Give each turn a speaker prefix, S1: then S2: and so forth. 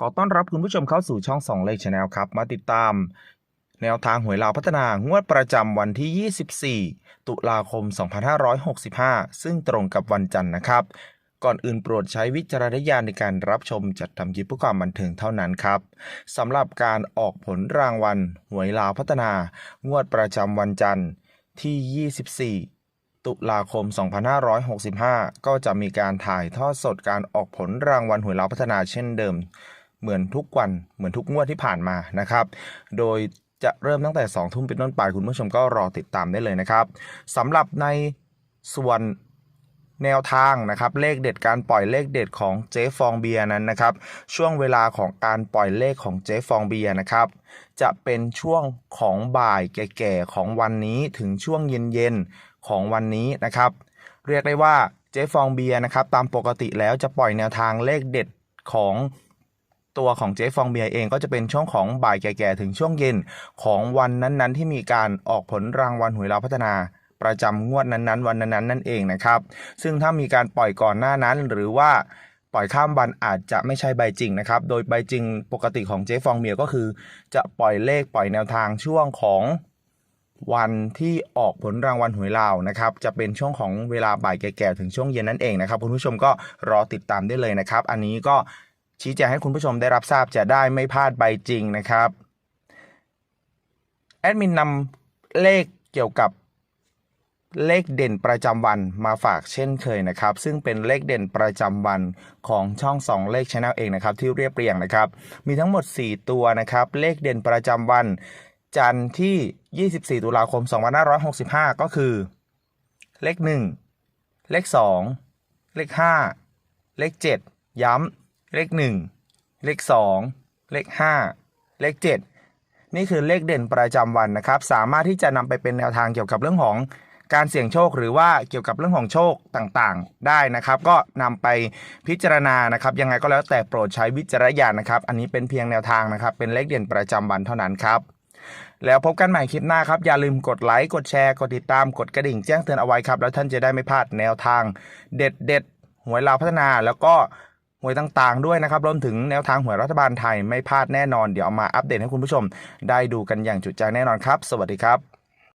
S1: ขอต้อนรับคุณผู้ชมเข้าสู่ช่องสองเลขชาแนลครับ มาติดตาม แนวทางหวยลาวพัฒนางวดประจำวันที่ 24 ตุลาคม 2565 ซึ่งตรงกับวันจันทร์นะครับ ก่อนอื่นโปรดใช้วิจารณญาณในการรับชมจัดทำคลิปเพื่อความบันเทิงเท่านั้นครับสำหรับการออกผลรางวัลหวยลาวพัฒนางวดประจำวันจันทร์ที่ 24ตุลาคม 2565 ก็จะมีการถ่ายทอดสดการออกผลรางวัลหวยลาวพัฒนาเช่นเดิม เหมือนทุกวันเหมือนทุกงวดที่ผ่านมานะครับ โดยจะเริ่มตั้งแต่ 2 ทุ่มเป็นต้นไปคุณผู้ชมก็รอติดตามได้เลยนะครับสำหรับในส่วนแนวทางนะครับเลขเด็ดการปล่อยเลขเด็ดของเจ๊ฟองเบียร์นั้นนะครับ ช่วงเวลาของการปล่อยเลขของเจ๊ฟองเบียร์นะครับจะเป็นช่วงของบ่ายแก่ๆของวันนี้ถึงช่วงเย็นๆของวันนี้นะครับ เรียกได้ว่าเจ๊ฟองเบียร์นะครับตามปกติแล้วจะปล่อยแนวทางเลขเด็ดของ ตัวของเจ๊ฟองเบียร์เองก็จะเป็นช่วงของบ่ายแก่ๆถึงช่วงเย็นของวันนั้นๆ ที่มีการออกผลรางวัลหวยเราวพัฒนาประจำงวดนั้นๆ วันนั้นๆนั่นเองนะครับ ซึ่งถ้ามีการปล่อยก่อนหน้านั้นหรือว่าปล่อยข้ามวันอาจจะไม่ใช่ใบจริงนะครับ โดยใบจริงปกติของเจ๊ฟองเบียก็คือ จะปล่อยเลขปล่อยแนวทางช่วงของวันที่ออกผลรางวัลหวยลาวนะครับ จะเป็นช่วงของเวลาบ่ายแก่ๆถึงช่วงเย็นนั่นเองนะครับคุณผู้ชมก็รอติดตามได้เลยนะครับ อันนี้ก็ ชี้แจงให้คุณผู้ชมได้รับทราบจะได้ไม่พลาดใบจริงนะครับแอดมินนำเลขเกี่ยวกับเลขเด่นประจำวันมาฝากเช่นเคยนะครับ ซึ่งเป็นเลขเด่นประจำวันของช่องสองเลขชแนลเองนะครับ ที่เรียบเรียงนะครับ มีทั้งหมด 4 ตัวนะครับ เลขเด่นประจำวัน จันทร์ที่ 24 ตุลาคม 2565 ก็คือ เลข 1 เลข 2 เลข 5 เลข 7 ย้ำ เลข1เลข2เลข5เลข7นี่คือเลขเด่นประจำวันนะครับ สามารถที่จะนำไปเป็นแนวทางเกี่ยวกับเรื่องของการเสี่ยงโชคหรือว่าเกี่ยวกับเรื่องของโชคต่างๆ ได้นะครับ ก็นำไปพิจารณานะครับ ยังไงก็แล้วแต่โปรดใช้วิจารณญาณนะครับ อันนี้เป็นเพียงแนวทางนะครับ เป็นเลขเด่นประจำวันเท่านั้นครับ แล้วพบกันใหม่คลิปหน้าครับ อย่าลืมกดไลค์กดแชร์กดติดตามกดกระดิ่งแจ้งเตือนเอาไว้ครับ แล้วท่านจะได้ไม่พลาดแนวทาง เด็ดเด็ดหวยลาวพัฒนาแล้วก็ หวยต่างๆด้วยนะครับรวมถึงแนวทางหวยรัฐบาลไทยไม่พลาดแน่นอนเดี๋ยวเอามาอัปเดตให้คุณผู้ชม ได้ดูกันอย่างจุใจแน่นอนครับ สวัสดีครับ